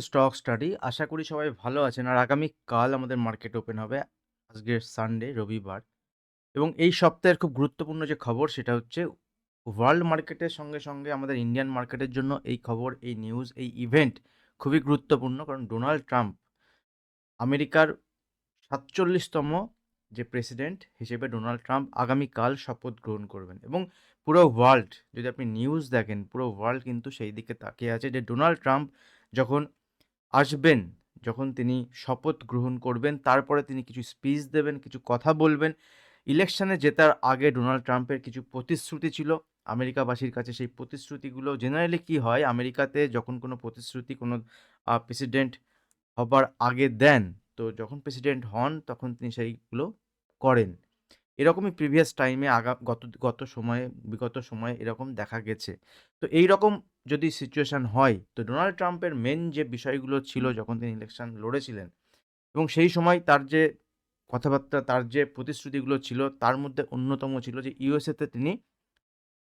Stock study আশা করি সবাই ভালো আছেন। আর আগামী কাল আমাদের মার্কেট ওপেন হবে, আজকের সানডে রবিবার। এবং এই সপ্তাহের খুব গুরুত্বপূর্ণ যে খবর, সেটা হচ্ছে ওয়ার্ল্ড মার্কেটের সঙ্গে সঙ্গে আমাদের ইন্ডিয়ান মার্কেটের জন্য এই খবর, এই নিউজ এই ইভেন্ট খুবই গুরুত্বপূর্ণ। কারণ ডোনাল্ড ট্রাম্প আমেরিকার সাতচল্লিশতম যে প্রেসিডেন্ট হিসেবে ডোনাল্ড ট্রাম্প আগামীকাল শপথ গ্রহণ করবেন। এবং পুরো ওয়ার্ল্ড যদি আপনি নিউজ দেখেন, পুরো ওয়ার্ল্ড কিন্তু সেই দিকে তাকিয়ে আছে যে ডোনাল্ড ট্রাম্প যখন আসবেন, যখন তিনি শপথ গ্রহণ করবেন, তারপরে তিনি কিছু স্পিচ দেবেন, কিছু কথা বলবেন। ইলেকশনে জেতার আগে ডোনাল্ড ট্রাম্পের কিছু প্রতিশ্রুতি ছিল। আমেরিকাবাসীর কাছে সেই প্রতিশ্রুতিগুলো জেনারেলি কি হয়? আমেরিকাতে যখন কোনো প্রতিশ্রুতি কোনো প্রেসিডেন্ট হবার আগে দেন, তো যখন প্রেসিডেন্ট হন, তখন তিনি সেইগুলো করেন। এরকমই প্রিভিয়াস টাইমে আগা, গত গত সময়ে, বিগত সময়ে এরকম দেখা গেছে। তো এই রকম যদি সিচুয়েশান হয়, তো ডোনাল্ড ট্রাম্পের মেন যে বিষয়গুলো ছিল যখন তিনি ইলেকশন লড়েছিলেন এবং সেই সময় তার যে কথাবার্তা, তার যে প্রতিশ্রুতিগুলো ছিল, তার মধ্যে অন্যতম ছিল যে ইউএসএতে তিনি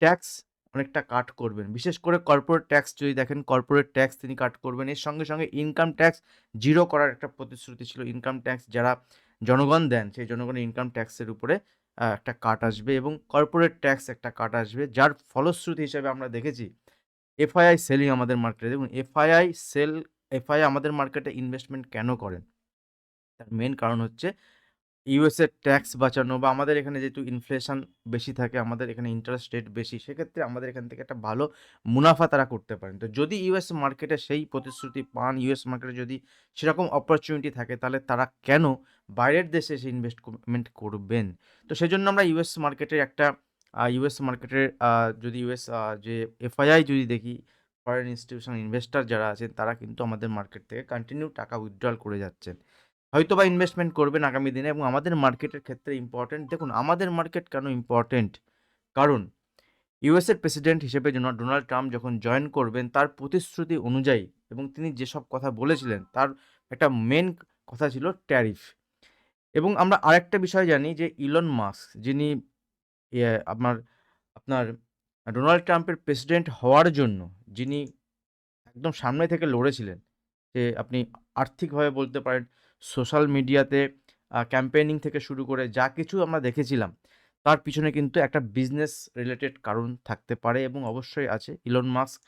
ট্যাক্স অনেকটা কাট করবেন। বিশেষ করে কর্পোরেট ট্যাক্স যদি দেখেন কর্পোরেট ট্যাক্স তিনি কাট করবেন। এর সঙ্গে সঙ্গে ইনকাম ট্যাক্স জিরো করার একটা প্রতিশ্রুতি ছিল। ইনকাম ট্যাক্স যারা জনগণ দেন, সেই জনগণের ইনকাম ট্যাক্সের উপরে একটা কাট আসবে এবং কর্পোরেট ট্যাক্স একটা কাট আসবে, যার ফলশ্রুতি হিসাবে আমরা দেখেছি এফআইআই সেলিং আমাদের মার্কেটে দেখুন এফআইআই সেল এফআইআই আমাদের মার্কেটে ইনভেস্টমেন্ট কেন করেন? তার মেন কারণ হচ্ছে ইউএসএ ট্যাক্স বাঁচানো বা আমাদের এখানে যেহেতু ইনফ্লেশন বেশি থাকে, আমাদের এখানে ইন্টারেস্ট রেট বেশি, সেক্ষেত্রে আমাদের এখান থেকে একটা ভালো মুনাফা তারা করতে পারেন। তো যদি ইউএস মার্কেটে সেই প্রতিশ্রুতি পান ইউএস মার্কেটে যদি সেরকম অপরচুনিটি থাকে, তাহলে তারা কেন বাইরের দেশে এসে ইনভেস্টমেন্ট করবেন? তো সেই জন্য আমরা ইউএস মার্কেটের একটা ইউএস মার্কেটের যদি ইউএস যে এফআইআই যদি দেখি ফরেন ইনস্টিটিউশন ইনভেস্টর যারা আছেন, তারা কিন্তু আমাদের মার্কেট থেকে কন্টিনিউ টাকা উইথড্রল করে যাচ্ছেন। হয়তো বা ইনভেস্টমেন্ট করবেন আগামী দিনে এবং আমাদের মার্কেটের ক্ষেত্রে ইম্পর্টেন্ট দেখুন, আমাদের মার্কেট কেন ইম্পর্টেন্ট কারণ ইউএসের প্রেসিডেন্ট হিসেবে ডোনাল্ড ট্রাম্প যখন জয়েন করবেন, তার প্রতিশ্রুতি অনুযায়ী এবং তিনি যেসব কথা বলেছিলেন, তার একটা মেন কথা ছিল ট্যারিফ এবং আমরা আরেকটা বিষয় জানি যে ইলন মাস্ক যিনি আপনার আপনার ডোনাল্ড ট্রাম্পের প্রেসিডেন্ট হওয়ার জন্য, যিনি একদম সামনে থেকে লড়েছিলেন, যে আপনি আর্থিকভাবে বলতে পারেন সোশ্যাল মিডিয়াতে ক্যাম্পেইনিং থেকে শুরু করে যা কিছু আমরা দেখেছিলাম, তার পিছনে কিন্তু একটা বিজনেস রিলেটেড কারণ থাকতে পারে এবং অবশ্যই আছে ইলন মাস্ক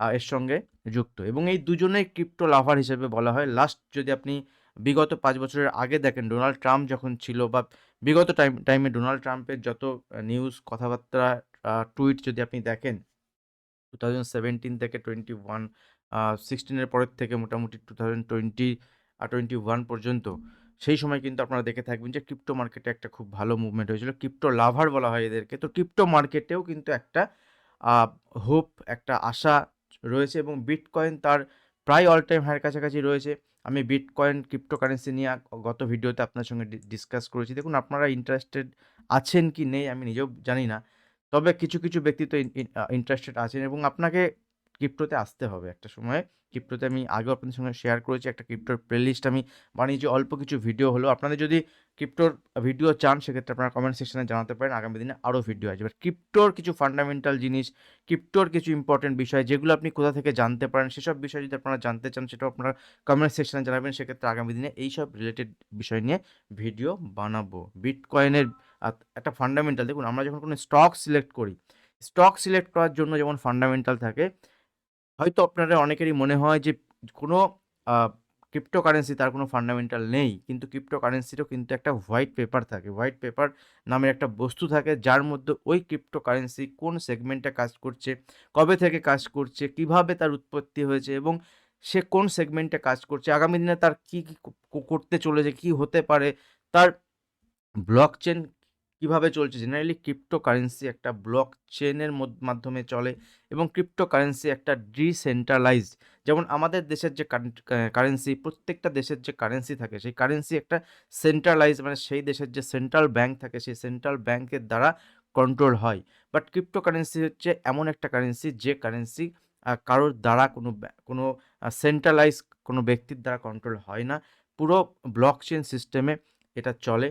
এর সঙ্গে যুক্ত এবং এই দুজনেই ক্রিপ্টো লাভার হিসেবে বলা হয়। লাস্ট যদি আপনি বিগত পাঁচ বছরের আগে দেখেন ডোনাল্ড ট্রাম্প যখন ছিল বা বিগত টাইম টাইমে ডোনাল্ড ট্রাম্পের যত নিউজ কথাবার্তা টুইট যদি আপনি দেখেন টু থাউজেন্ড সেভেন্টিন থেকে টোয়েন্টি ওয়ান সিক্সটিনের পরের থেকে মোটামুটি টু থাউজেন্ড টোয়েন্টি আর টোয়েন্টি ওয়ান পর্যন্ত। সেই সময় কিন্তু আপনারা দেখে থাকবেন যে ক্রিপ্টো মার্কেটে একটা খুব ভালো মুভমেন্ট হয়েছিল। ক্রিপ্টো লাভার বলা হয় এদেরকে। তো ক্রিপ্টো মার্কেটেও কিন্তু একটা হোপ একটা আশা রয়েছে এবং বিটকয়েন তার প্রায় অল টাইম হায়ের কাছাকাছি রয়েছে। আমি বিটকয়েন ক্রিপ্টোকারেন্সি নিয়ে গত ভিডিওতে আপনার সঙ্গে ডিসকাস করেছি। দেখুন, আপনারা ইন্টারেস্টেড আছেন কি নেই আমি নিজেও জানি না। তবে কিছু কিছু ব্যক্তি তো ইন্টারেস্টেড আছেন এবং আপনাকে ক্রিপ্টোতে আসতে হবে একটা সময়ে। ক্রিপ্টোতে আমি আগেও আপনাদের সঙ্গে শেয়ার করেছি একটা ক্রিপ্টোর প্লেলিস্ট আমি বানিয়েছি অল্প কিছু ভিডিও হলো। আপনাদের যদি ক্রিপ্টোর ভিডিও চান, সেক্ষেত্রে আপনারা কমেন্ট সেকশনে জানাতে পারেন। আগামী দিনে আরও ভিডিও আসবে। ক্রিপ্টোর কিছু ফান্ডামেন্টাল জিনিস, ক্রিপ্টোর কিছু ইম্পর্টেন্ট বিষয়, যেগুলো আপনি কোথা থেকে জানতে পারেন, সেসব বিষয় যদি আপনারা জানতে চান, সেটাও আপনারা কমেন্ট সেকশনে জানাবেন। সেক্ষেত্রে আগামী দিনে এইসব রিলেটেড বিষয় নিয়ে ভিডিও বানাবো। বিটকয়েনের একটা ফান্ডামেন্টাল দেখুন, আমরা যখন কোনো স্টক সিলেক্ট করি স্টক সিলেক্ট করার জন্য যেমন ফান্ডামেন্টাল থাকে হয়তো আপনারা অনেকেরই মনে হয় যে কোনো ক্রিপ্টোকারেন্সি তার কোনো ফান্ডামেন্টাল নেই। কিন্তু ক্রিপ্টোকারেন্সিরও কিন্তু একটা হোয়াইট পেপার থাকে। হোয়াইট পেপার নামের একটা বস্তু থাকে যার মধ্যে ওই ক্রিপ্টোকারেন্সি কোন সেগমেন্টে কাজ করছে, কবে থেকে কাজ করছে, কীভাবে তার উৎপত্তি হয়েছে এবং সে কোন সেগমেন্টে কাজ করছে, আগামী দিনে তার কী কী কো- করতে চলেছে, কী হতে পারে, তার ব্লক চেন কীভাবে চলছে? জেনারেলি ক্রিপ্টোকারেন্সি একটা ব্লক চেনের মাধ্যমে চলে এবং ক্রিপ্টোকারেন্সি একটা ডিসেন্ট্রালাইজ যেমন আমাদের দেশের যে কারেন্সি প্রত্যেকটা দেশের যে কারেন্সি থাকে, সেই কারেন্সি একটা সেন্ট্রালাইজ মানে সেই দেশের যে সেন্ট্রাল ব্যাংক থাকে, সেই সেন্ট্রাল ব্যাংকের দ্বারা কন্ট্রোল হয়। বাট ক্রিপ্টোকারেন্সি হচ্ছে এমন একটা কারেন্সি যে কারেন্সি কারোর দ্বারা কোনো কোনো সেন্ট্রালাইজ কোনো ব্যক্তির দ্বারা কন্ট্রোল হয় না। পুরো ব্লক চেন সিস্টেমে এটা চলে।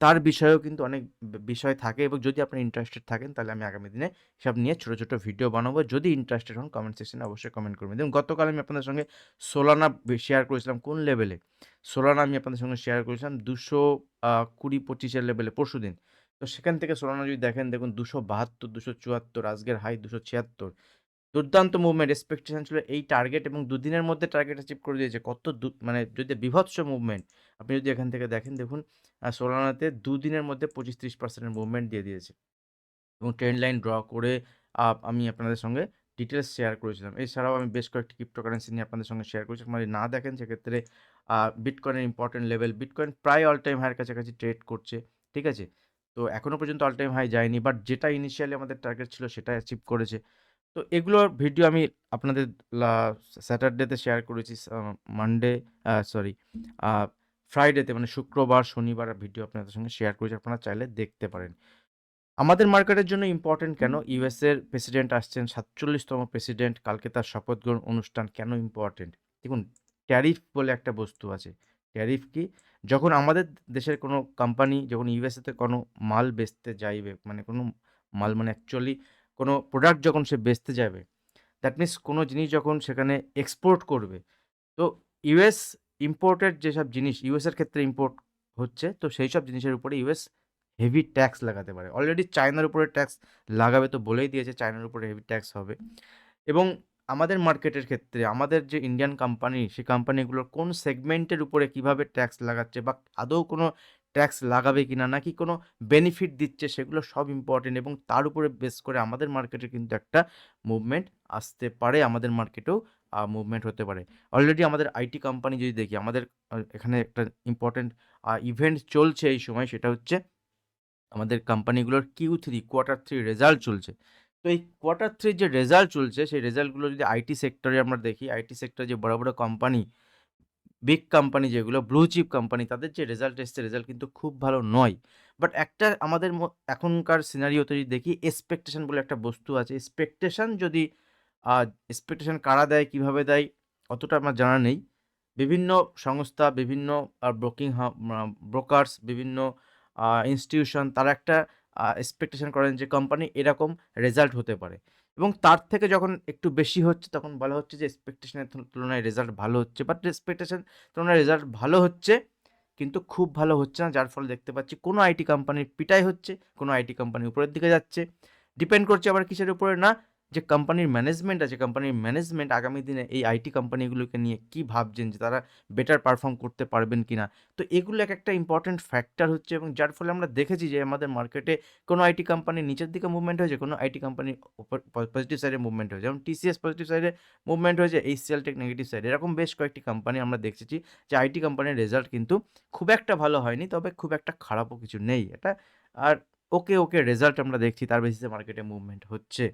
তার বিষয়েও কিন্তু অনেক বিষয় থাকে এবং যদি আপনি ইন্টারেস্টেড থাকেন তাহলে আমি আগামী দিনে সব নিয়ে ছোটো ছোটো ভিডিও বানাবো। যদি ইন্টারেস্টেড হন কমেন্ট সেকশনে অবশ্যই কমেন্ট করবেন। দেখুন গতকাল আমি আপনাদের সঙ্গে সোলানা শেয়ার করেছিলাম কোন লেভেলে? সোলানা আমি আপনাদের সঙ্গে শেয়ার করেছিলাম ২০০ আ ২০-২৫ এর লেভেলে পরশুদিন। তো সেখান থেকে সোলানা যদি দেখেন দেখুন ২৭২, ২৭৪ আজকের হাই ২৭৬ দুর্দান্ত মুভমেন্ট এক্সপেকটেশন ছিল এই টার্গেট এবং দুদিনের মধ্যে টার্গেট অ্যাচিভ করে দিয়েছে। কত মানে যদি বিভৎস মুভমেন্ট আপনি যদি এখান থেকে দেখেন, দেখুন সোলানাতে দুদিনের মধ্যে পঁচিশ ত্রিশ পার্সেন্টের মুভমেন্ট দিয়ে দিয়েছে। এবং ট্রেন্ড লাইন ড্র করে আমি আপনাদের সঙ্গে ডিটেলস শেয়ার করেছিলাম। এছাড়াও আমি বেশ কয়েকটি ক্রিপ্টোকারেন্সি নিয়ে আপনাদের সঙ্গে শেয়ার করেছি। আপনারা না দেখেন, সেক্ষেত্রে বিটকয়েনের ইম্পোর্টেন্ট লেভেল বিটকয়েন প্রায় অল টাইম হাই এর কাছাকাছি ট্রেড করছে। ঠিক আছে? তো এখনও পর্যন্ত অল টাইম হাই যায়নি। বাট যেটা ইনিশিয়ালি আমাদের টার্গেট ছিল সেটা অ্যাচিভ করেছে। তো এগুলোর ভিডিও আমি আপনাদের স্যাটারডেতে শেয়ার করেছি মানডে সরি ফ্রাইডেতে মানে শুক্রবার, শনিবার ভিডিও আপনাদের সঙ্গে শেয়ার করেছি। আপনারা চাইলে দেখতে পারেন। আমাদের মার্কেটের জন্য ইম্পোর্টেন্ট কেন? ইউএস এর প্রেসিডেন্ট আসছেন সাতচল্লিশতম প্রেসিডেন্ট। কালকে তার শপথ গ্রহণ অনুষ্ঠান কেন ইম্পোর্টেন্ট? দেখুন ট্যারিফ বলে একটা বস্তু আছে। ট্যারিফ কি? যখন আমাদের দেশের কোনো কোম্পানি যখন ইউএসএতে কোনো মাল বেচতে যাইবে মানে কোনো মাল মানে অ্যাকচুয়ালি কোনো প্রোডাক্ট যখন সে বেচতে যাবে, দ্যাট মিনস কোনো জিনিস যখন সেখানে এক্সপোর্ট করবে, তো ইউএস ইম্পোর্টেড যেসব জিনিস ইউএস এর ক্ষেত্রে ইম্পোর্ট হচ্ছে তো সেই সব জিনিসের উপরে ইউএস হেভি ট্যাক্স লাগাতে পারে। অলরেডি চায়নার উপরে ট্যাক্স লাগাবে তো বলেই দিয়েছে চায়নার উপরে হেভি ট্যাক্স হবে। এবং আমাদের মার্কেটের ক্ষেত্রে আমাদের যে ইন্ডিয়ান কোম্পানি সেই কোম্পানিগুলোর কোন সেগমেন্টের উপরে কীভাবে ট্যাক্স লাগাচ্ছে বা আদৌ কোনো ট্যাক্স লাগাবে কিনা নাকি কোনো বেনিফিট দিচ্ছে সেগুলো সব ইম্পর্টেন্ট এবং তার উপরে বেস করে আমাদের মার্কেটে কিন্তু একটা মুভমেন্ট আসতে পারে। আমাদের মার্কেটেও মুভমেন্ট হতে পারে। অলরেডি আমাদের আইটি কোম্পানি যদি দেখি আমাদের এখানে একটা ইম্পর্টেন্ট ইভেন্ট চলছে এই সময় সেটা হচ্ছে আমাদের কোম্পানিগুলোর Q three quarter three result চলছে। তো এই কোয়ার্টার 3 যে রেজাল্ট চলছে সেই রেজাল্টগুলো যদি আইটি সেক্টরে আমরা দেখি, আইটি সেক্টরে যে বড়, বড় কোম্পানি, বিগ কোম্পানি যেগুলো ব্লু চিপ কোম্পানি তাদের যে রেজাল্ট এসছে রেজাল্ট কিন্তু খুব ভালো নয়। বাট একটা আমাদের এখনকার সিনারিওতে যদি দেখি এক্সপেকটেশন বলে একটা বস্তু আছে। এক্সপেকটেশন যদি এক্সপেকটেশন কারা দেয়, কীভাবে দেয় অতটা আমার জানা নেই। বিভিন্ন সংস্থা, বিভিন্ন ব্রোকিং ব্রোকারস, বিভিন্ন ইনস্টিটিউশন তারা একটা এক্সপেকটেশন করেন যে কোম্পানি এরকম রেজাল্ট হতে পারে। এবং তার থেকে যখন একটু বেশি হচ্ছে তখন বলা হচ্ছে যে এক্সপেকটেশনের তুলনায় রেজাল্ট ভালো হচ্ছে। বাট এক্সপেকটেশন তুলনায় রেজাল্ট ভালো হচ্ছে কিন্তু খুব ভালো হচ্ছে না। যার ফলে দেখতে পাচ্ছি কোনো আইটি কোম্পানির পিটাই হচ্ছে, কোনো আইটি কোম্পানি উপরের দিকে যাচ্ছে। ডিপেন্ড করছে আবার কিসের উপরে? না যে কোম্পানির ম্যানেজমেন্ট আছে, কোম্পানির ম্যানেজমেন্ট আগামী দিনে এই আইটি কোম্পানিগুলোকে নিয়ে কি ভাবছেন যে তারা বেটার পারফর্ম করতে পারবেন কিনা? তো এগুলো এক একটা ইম্পোর্টেন্ট ফ্যাক্টর হচ্ছে এবং যার ফলে আমরা দেখেছি যে আমাদের মার্কেটে কোনো আইটি কোম্পানি নিচের দিকে মুভমেন্ট হয়েছে, কোনো আইটি কোম্পানি উপর পজিটিভ সাইডে মুভমেন্ট হয়েছে। যেমন টিসিএস পজিটিভ সাইডে মুভমেন্ট হয়েছে, এইচসিএল টেক নেগেটিভ সাইডে। এরকম বেশ কয়েকটি কোম্পানি আমরা দেখেছি যে আইটি কোম্পানির রেজাল্ট কিন্তু খুব একটা ভালো হয়নি। তবে খুব একটা খারাপও কিছু নেই। এটা আর ওকে, ওকে রেজাল্ট আমরা দেখছি তার বেসিসে মার্কেটে মুভমেন্ট হচ্ছে।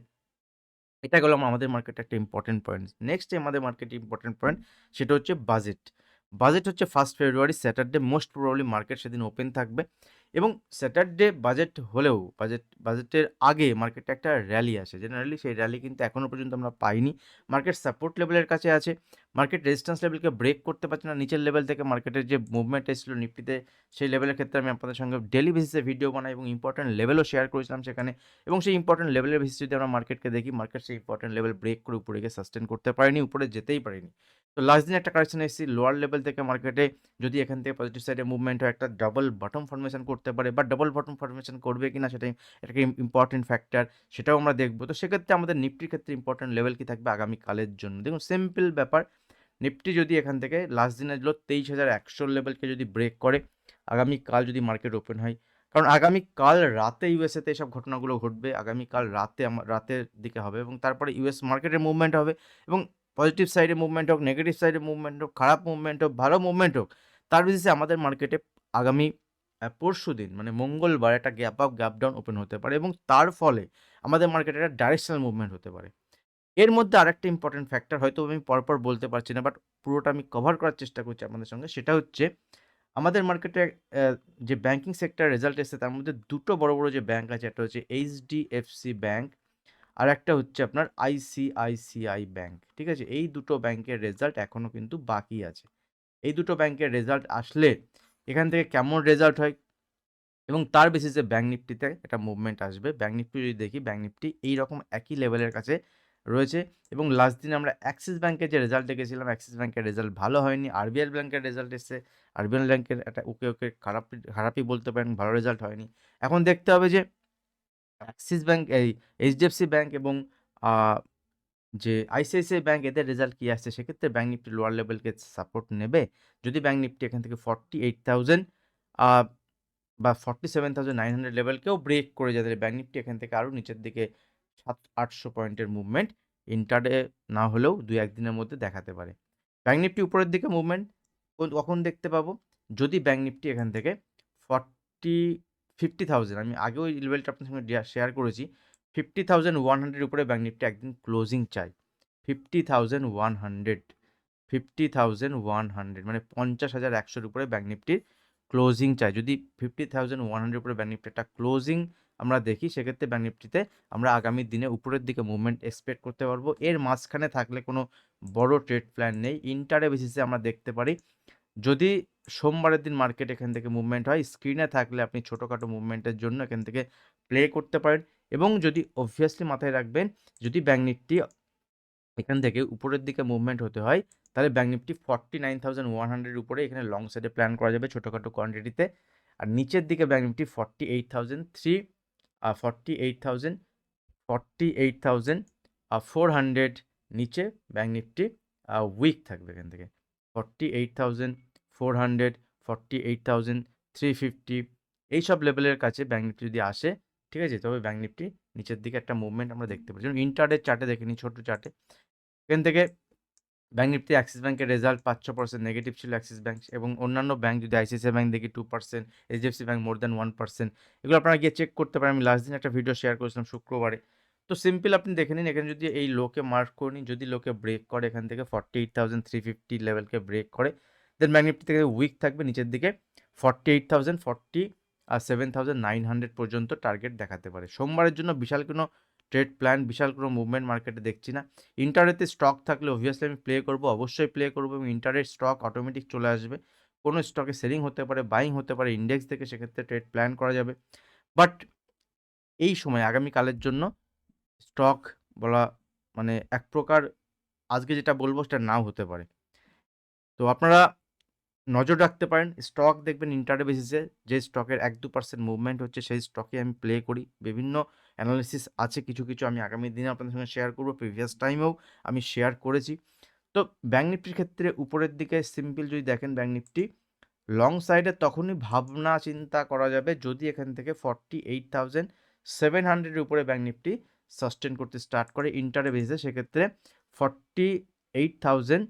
এটা গেলাম আমাদের মার্কেটে একটা ইম্পর্টেন্ট পয়েন্ট। নেক্সট আমাদের মার্কেটে ইম্পর্টেন্ট পয়েন্ট সেটা হচ্ছে বাজেট। বাজেট হচ্ছে first February Saturday most probably market সেদিন ওপেন থাকবে এবং স্যাটারডে বাজেট হলেও বাজেট বাজেটের আগে মার্কেটে একটা র‍্যালি আসে। জেনারেলি সেই র‍্যালি কিন্তু এখনও পর্যন্ত আমরা পাইনি। মার্কেট সাপোর্ট লেভেলের কাছে আছে। মার্কেট রেজিস্ট্যান্স লেভেলকে ব্রেক করতে পারছে না। নিচের লেভেল থেকে মার্কেটের যে মুভমেন্ট এসেছিল নিফটিতে সেই লেভেলের ক্ষেত্রে আমি আপনাদের সঙ্গে ডেলি বেসিসে ভিডিও বানাই এবং ইম্পোর্টেন্ট লেভেলও শেয়ার করেছিলাম সেখানে এবং সেই ইম্পোর্টেন্ট লেভেলের বেসিসে যদি আমরা মার্কেটকে দেখি মার্কেট সেই ইম্পোর্টেন্ট লেভেল ব্রেক করে উপরে গিয়ে সাস্টেইন করতে পারেনি, উপরে যেতেই পারেনি। তো লাস্ট দিনে একটা কারেকশন এসেছি লোয়ার লেভেল থেকে মার্কেটে যদি এখান থেকে পজিটিভ সাইডে মুভমেন্ট হয় একটা ডাবল বটম ফরমেশন করতে পারে বা ডাবল বটম ফরমেশন করবে কি না সেটাই একটা ইম্পোর্টেন্ট ফ্যাক্টর সেটাও আমরা দেখব তো সেক্ষেত্রে আমাদের নিফটির ক্ষেত্রে ইম্পর্টেন্ট লেভেল কি থাকবে আগামীকালের জন্য? দেখুন সিম্পল ব্যাপার। নিফটি যদি এখান থেকে লাস্ট দিনে ছিল তেইশ হাজার ২৩,১০০ লেভেলকে যদি ব্রেক করে আগামীকাল যদি মার্কেট ওপেন হয় কারণ আগামীকাল রাতে ইউএসএতে এসব ঘটনাগুলো ঘটবে। আগামীকাল রাতে রাতের দিকে হবে এবং তারপরে ইউএস মার্কেটের মুভমেন্ট হবে এবং পজিটিভ সাইডে মুভমেন্ট হোক, নেগেটিভ সাইডে মুভমেন্ট হোক, খারাপ মুভমেন্ট হোক, ভালো মুভমেন্ট হোক, তার বেসিসে আমাদের মার্কেটে আগামী পরশু দিন মানে মঙ্গলবার একটা gap up, gap down open হতে পারে এবং তার ফলে আমাদের মার্কেটে একটা ডাইরেকশনাল মুভমেন্ট হতে পারে। এর মধ্যে আরেকটা ইম্পর্টেন্ট ফ্যাক্টর হয়তো আমি পরপর বলতে পারছি না বাট পুরোটা আমি কভার করার চেষ্টা করছি আপনাদের সঙ্গে। সেটা হচ্ছে আমাদের মার্কেটে যে ব্যাংকিং সেক্টর রেজাল্ট এসেছে তার মধ্যে দুটো বড়, বড় যে ব্যাঙ্ক আছে একটা হচ্ছে এইচডিএফসি ব্যাংক আরেকটা হচ্ছে আপনার আইসিআইসিআই ব্যাংক। ঠিক আছে? এই দুটো ব্যাংকের রেজাল্ট এখনও কিন্তু বাকি আছে। এই দুটো ব্যাংকের রেজাল্ট আসলে এখান থেকে কেমন রেজাল্ট হয় এবং তার বেসিসে ব্যাঙ্ক নিফটিতে একটা মুভমেন্ট আসবে ব্যাঙ্ক নিফটি যদি দেখি ব্যাঙ্ক নিফটি এইরকম একই লেভেলের কাছে রয়েছে এবং লাস্ট দিন আমরা অ্যাক্সিস ব্যাঙ্কের যে রেজাল্ট দেখেছিলাম অ্যাক্সিস ব্যাঙ্কের রেজাল্ট ভালো হয়নি আরবিএল ব্যাঙ্কের রেজাল্ট এসছে আরবিএল ব্যাঙ্কের একটা ওকে ওকে খারাপ, খারাপই বলতে পারেন, ভালো রেজাল্ট হয়নি এখন দেখতে হবে যে অ্যাক্সিস ব্যাঙ্ক, এই এইচডিএফসি ব্যাঙ্ক এবং যে আইসিআইসিআই ব্যাঙ্ক, এদের রেজাল্ট কী আসছে? সেক্ষেত্রে ব্যাঙ্ক নিফটি লোয়ার লেভেলকে সাপোর্ট নেবে। যদি ব্যাঙ্ক নিফটি এখান থেকে ফর্টি এইট থাউজেন্ড বা forty seven thousand nine hundred লেভেলকেও break করে যায় তাহলে ব্যাঙ্ক নিফটি এখান থেকে আরও নিচের দিকে সাত আটশো পয়েন্টের মুভমেন্ট ইন্টারডে না হলেও দুই একদিনের মধ্যে দেখাতে পারে। ব্যাঙ্ক নিফটি উপরের দিকে মুভমেন্ট কখন দেখতে পাবো? যদি ব্যাঙ্ক নিফটি এখান থেকে ফর্টি ফিফটি থাউজেন্ড আমি আগেও এই লেভেলটা আপনার সঙ্গে শেয়ার করেছি ফিফটি থাউজেন্ড ওয়ান হান্ড্রেড উপরে ব্যাঙ্ক নিফটি একদিন ক্লোজিং চাই। Fifty thousand one hundred fifty thousand one hundred মানে পঞ্চাশ হাজার একশোর উপরে ব্যাঙ্ক নিফটির ক্লোজিং চাই। যদি ফিফটি থাউজেন্ড ওয়ান হান্ড্রেড উপরে ব্যাঙ্ক নিফটি একটা ক্লোজিং আমরা দেখি, সেক্ষেত্রে ব্যাঙ্ক নিফটিতে আমরা আগামী দিনে উপরের দিকে মুভমেন্ট এক্সপেক্ট করতে পারব। এর মাঝখানে থাকলে কোনো বড় ট্রেড প্ল্যান নেই। ইন্টারে বেসিসে আমরা দেখতে পারি। যদি সোমবারের দিন মার্কেট এখান থেকে মুভমেন্ট হয়। স্ক্রিনে থাকলে আপনি ছোটোখাটো মুভমেন্টের জন্য এখান থেকে প্লে করতে পারেন। এবং যদি অবভিয়াসলি মাথায় রাখবেন, যদি ব্যাঙ্ক নিফটি এখান থেকে উপরের দিকে মুভমেন্ট হতে হয়, তাহলে bank Nifty forty nine thousand one hundred উপরে এখানে লং সাইডে প্ল্যান করা যাবে ছোটোখাটো কোয়ান্টিটিতে আর নিচের দিকে bank Nifty forty eight thousand three আর forty eight thousand forty eight thousand আর ফোর হান্ড্রেড নিচে ব্যাঙ্ক নিফটি উইক থাকবে এখান থেকে। Forty eight thousand four hundred forty eight thousand three fifty লেভেলের কাছে ব্যাঙ্ক নিফটি যদি আসে, ঠিক আছে? তবে ব্যাঙ্ক নিফটি নিচের দিকে একটা মুভমেন্ট আমরা দেখতে পাচ্ছি। যেমন ইন্টারডের চার্টে দেখে নিই, ছোটো চার্টে এখান থেকে ব্যাঙ্ক নিফটি অ্যাক্সিস ব্যাঙ্কের রেজাল্ট পাঁচ ছ পার্সেন্ট নেগেটিভ ছিল অ্যাক্সিস ব্যাঙ্ক এবং অন্যান্য ব্যাঙ্ক যদি আইসিআইসিআই ব্যাঙ্ক দেখি two percent HDFC bank more than one percent এগুলো আপনারা গিয়ে চেক করতে পারেন। আমি লাস্ট দিন একটা ভিডিও শেয়ার করেছিলাম শুক্রবারে। তো সিম্পল আপনি দেখে নিন, এখানে যদি এই লোকে মার্ক করে নিন, যদি লোকে ব্রেক করে, এখান থেকে forty eight thousand three fifty লেভেলকে break করে দেন ব্যাঙ্ক নিফটি থেকে উইক থাকবে নিচের দিকে। ফর্টি এইট থাউজেন্ড ফর্টি আর সেভেন থাউজেন্ড নাইন হান্ড্রেড পর্যন্ত টার্গেট দেখাতে পারে। সোমবারের জন্য বিশাল কোনো ট্রেড প্ল্যান বিশাল কোনো মুভমেন্ট মার্কেটে দেখছি না। ইন্টারেতে স্টক থাকলে অবভিয়াসলি আমি প্লে করব, অবশ্যই প্লে করব এবং ইন্টারের স্টক অটোমেটিক চলে আসবে। কোনো স্টকে সেলিং হতে পারে বাইং হতে পারে ইন্ডেক্স থেকে সেক্ষেত্রে ট্রেড প্ল্যান করা যাবে। বাট এই সময়, আগামীকালের জন্য স্টক বলা মানে এক প্রকার, আজকে যেটা বলব সেটা নাও হতে পারে। তো আপনারা নজর রাখতে পারেন স্টক দেখবেন ইন্টারডে বেসিসে যে স্টকের এক দু পার্সেন্ট মুভমেন্ট হচ্ছে, সেই স্টকে আমি প্লে করি। বিভিন্ন অ্যানালিসিস আছে, কিছু কিছু আমি আগামী দিনে আপনাদের সঙ্গে শেয়ার করব প্রিভিয়াস টাইমেও আমি শেয়ার করেছি। তো ব্যাঙ্ক নিফটির ক্ষেত্রে উপরের দিকে সিম্পল যদি দেখেন ব্যাঙ্ক নিফটি লং সাইডে তখনই ভাবনা চিন্তা করা যাবে, যদি এখান থেকে ফর্টি এইট থাউজেন্ড সেভেন হান্ড্রেডের উপরে ব্যাঙ্ক নিফটি সাস্টেন করতে স্টার্ট করে ইন্টারে বেসিসে সেক্ষেত্রে ফর্টি এইট থাউজেন্ড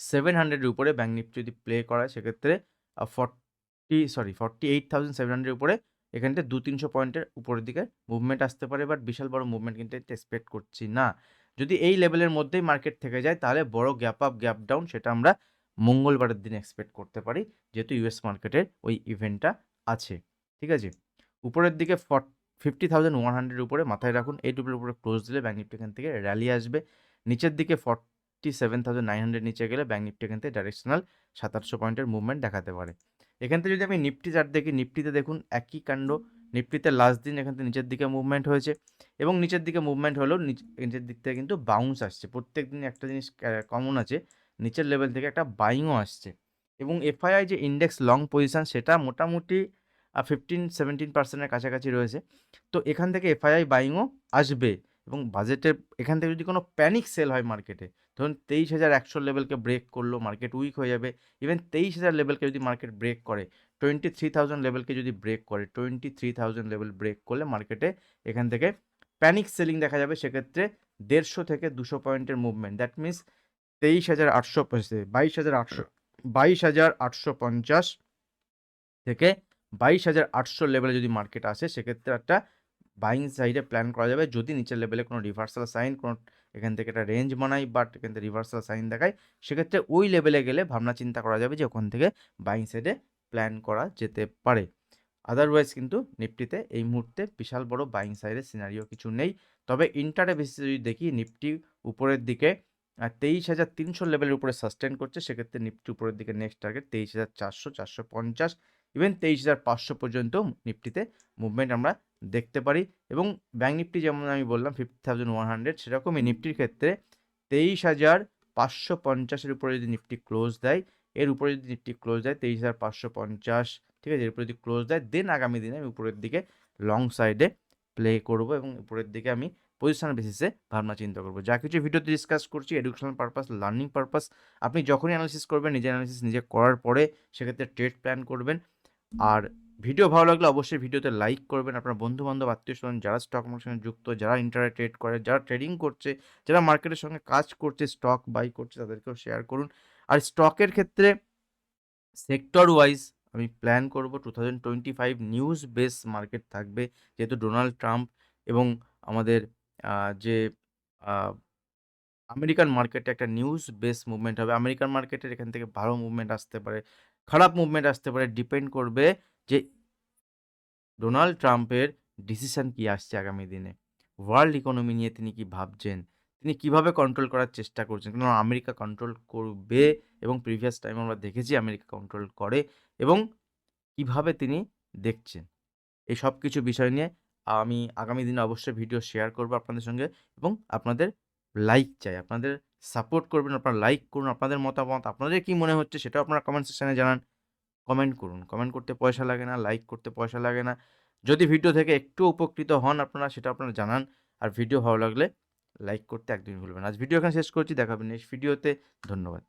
সেভেন হান্ড্রেডের উপরে ব্যাঙ্ক নিফটি যদি প্লে করায়, সেক্ষেত্রে forty sorry forty eight thousand seven হান্ড্রেডের উপরে এখানটা দু তিনশো পয়েন্টের উপরের দিকে মুভমেন্ট আসতে পারে বাট বিশাল বড় মুভমেন্ট কিন্তু এক্সপেক্ট করছি না। যদি এই লেভেলের মধ্যেই মার্কেট থেকে যায়, তাহলে বড় গ্যাপ আপ গ্যাপ ডাউন সেটা আমরা মঙ্গলবারের দিন এক্সপেক্ট করতে পারি, যেহেতু ইউএস মার্কেটের ওই ইভেন্টটা আছে, ঠিক আছে? উপরের দিকে for fifty thousand one hundred উপরে মাথায় রাখুন এই টুপের উপরে ক্লোজ দিলে ব্যাঙ্ক নিফটি এখান থেকে র্যালি আসবে। নিচের দিকে forty seven thousand nine hundred নিচে গেলে ব্যাঙ্ক নিফটি এখান থেকে ডাইরেকশনাল সাতাশশো পয়েন্টের মুভমেন্ট দেখাতে পারে। এখান থেকে যদি আমি নিফটি চার্ট দেখি নিফটিতে দেখুন একই কাণ্ড নিফটিতে লাস্ট দিন এখান থেকে নিচের দিকে মুভমেন্ট হয়েছে এবং নিচের দিকে মুভমেন্ট হলেও নিচের দিক থেকে কিন্তু বাউন্স আসছে। প্রত্যেক দিন একটা জিনিস কমন আছে, নিচের লেভেল থেকে একটা বাইংও আসছে। এবং এফআইআই যে ইন্ডেক্স লং পজিশান সেটা মোটামুটি ফিফটিন সেভেন্টিন পার্সেন্টের কাছাকাছি রয়েছে। তো এখান থেকে এফআইআই বাইংও আসবে এবং বাজেটের এখান থেকে যদি কোনো প্যানিক সেল হয় মার্কেটে ধরুন তেইশ হাজার একশো লেভেলকে ব্রেক করল মার্কেট উইক হয়ে যাবে। ইভেন তেইশ হাজার লেভেলকে যদি মার্কেট ব্রেক করে টোয়েন্টি থ্রি থাউজেন্ড লেভেলকে যদি ব্রেক করে twenty three thousand level break করলে মার্কেটে এখান থেকে প্যানিক সেলিং দেখা যাবে। সেক্ষেত্রে দেড়শো থেকে দুশো পয়েন্টের মুভমেন্ট দ্যাট মিনস তেইশ হাজার আটশো বাইশ হাজার আটশো, বাইশ হাজার আটশো পঞ্চাশ থেকে বাইশ হাজার আটশো লেভেলে যদি মার্কেট আসে, সেক্ষেত্রে একটা বাইং সাইডে প্ল্যান করা যাবে। যদি নিচের লেভেলে কোনো রিভার্সাল সাইন কোনো এখান থেকে একটা রেঞ্জ বানাই বাট এখান থেকে রিভার্সাল সাইন দেখায় সেক্ষেত্রে ওই লেভেলে গেলে ভাবনা চিন্তা করা যাবে যে ওখান থেকে বাইং সাইডে প্ল্যান করা যেতে পারে। আদারওয়াইজ কিন্তু নিফটিতে এই মুহূর্তে বিশাল বড় বাইং সাইডের সিনারিও কিছু নেই। তবে ইন্টারে বেসিসে যদি দেখি, নিফটি উপরের দিকে তেইশ হাজার তিনশো লেভেলের উপরে সাস্টেন করছে, সেক্ষেত্রে নিফটি উপরের দিকে নেক্সট টার্গেট তেইশ হাজার চারশো চারশো পঞ্চাশ ইভেন তেইশ হাজার পাঁচশো পর্যন্ত নিফটিতে মুভমেন্ট আমরা দেখতে পারি। এবং ব্যাঙ্ক নিফটি যেমন আমি বললাম ফিফটি থাউজেন্ড ওয়ান হান্ড্রেড সেরকমই নিফটির ক্ষেত্রে তেইশ হাজার পাঁচশো পঞ্চাশের উপরে যদি নিফটি ক্লোজ দেয় এর উপরে যদি নিফটি ক্লোজ দেয় তেইশ হাজার পাঁচশো পঞ্চাশ ঠিক আছে এর উপরে যদি ক্লোজ দেয় দেন আগামী দিনে আমি উপরের দিকে লং সাইডে প্লে করব এবং উপরের দিকে আমি পজিশনাল বেসিসে ভাবনা চিন্তা করব। যা কিছু ভিডিওতে ডিসকাস করছি এডুকেশনাল পারপাস লার্নিং পারপাস আপনি যখনই অ্যানালিসিস করবেন নিজে অ্যানালিসিস নিজে করার পরে সেক্ষেত্রে ট্রেড প্ল্যান করবেন। আর ভিডিও ভালো লাগলে অবশ্যই ভিডিওতে লাইক করবেন। আপনার বন্ধু বান্ধব আত্মীয় স্বজন যারা স্টক মার্কেটের সঙ্গে যুক্ত, যারা ইন্টারনেট ট্রেড করে, যারা ট্রেডিং করছে, যারা মার্কেটের সঙ্গে কাজ করছে স্টক বাই করছে, তাদেরকেও শেয়ার করুন। আর স্টকের ক্ষেত্রে সেক্টর ওয়াইজ আমি প্ল্যান করব two thousand twenty five news base market থাকবে, যেহেতু ডোনাল্ড ট্রাম্প এবং আমাদের যে আমেরিকান মার্কেটে একটা নিউজ বেস মুভমেন্ট হবে। আমেরিকান মার্কেটের এখান থেকে ভালো মুভমেন্ট আসতে পারে, খারাপ মুভমেন্ট আসতে পারে ডিপেন্ড করবে যে ডোনাল্ড ট্রাম্পের ডিসিশন কি আসছে আগামী দিনে? ওয়ার্ল্ড ইকোনমি নিয়ে তিনি কি ভাবছেন? তিনি কীভাবে কন্ট্রোল করার চেষ্টা করছেন? কারণ আমেরিকা কন্ট্রোল করবে এবং প্রিভিয়াস টাইম আমরা দেখেছি আমেরিকা কন্ট্রোল করে এবং কীভাবে তিনি দেখছেন? এই সব কিছু বিষয় নিয়ে আমি আগামী দিনে অবশ্যই ভিডিও শেয়ার করব আপনাদের সঙ্গে এবং আপনাদের লাইক চাই। আপনাদের সাপোর্ট করবেন, আপনারা লাইক করুন, আপনাদের মতামত, আপনাদের কি মনে হচ্ছে সেটাও আপনারা কমেন্ট সেকশনে জানান। কমেন্ট করুন। কমেন্ট করতে পয়সা লাগে না লাইক করতে পয়সা লাগে না। যদি ভিডিও থেকে একটু উপকৃত হন আপনারা, সেটা আপনারা জানান। আর ভিডিও ভালো লাগলে লাইক করতে একদমই ভুলবেন আজ ভিডিও এখানে শেষ করছি দেখাবেন নেক্সট ভিডিওতে ধন্যবাদ।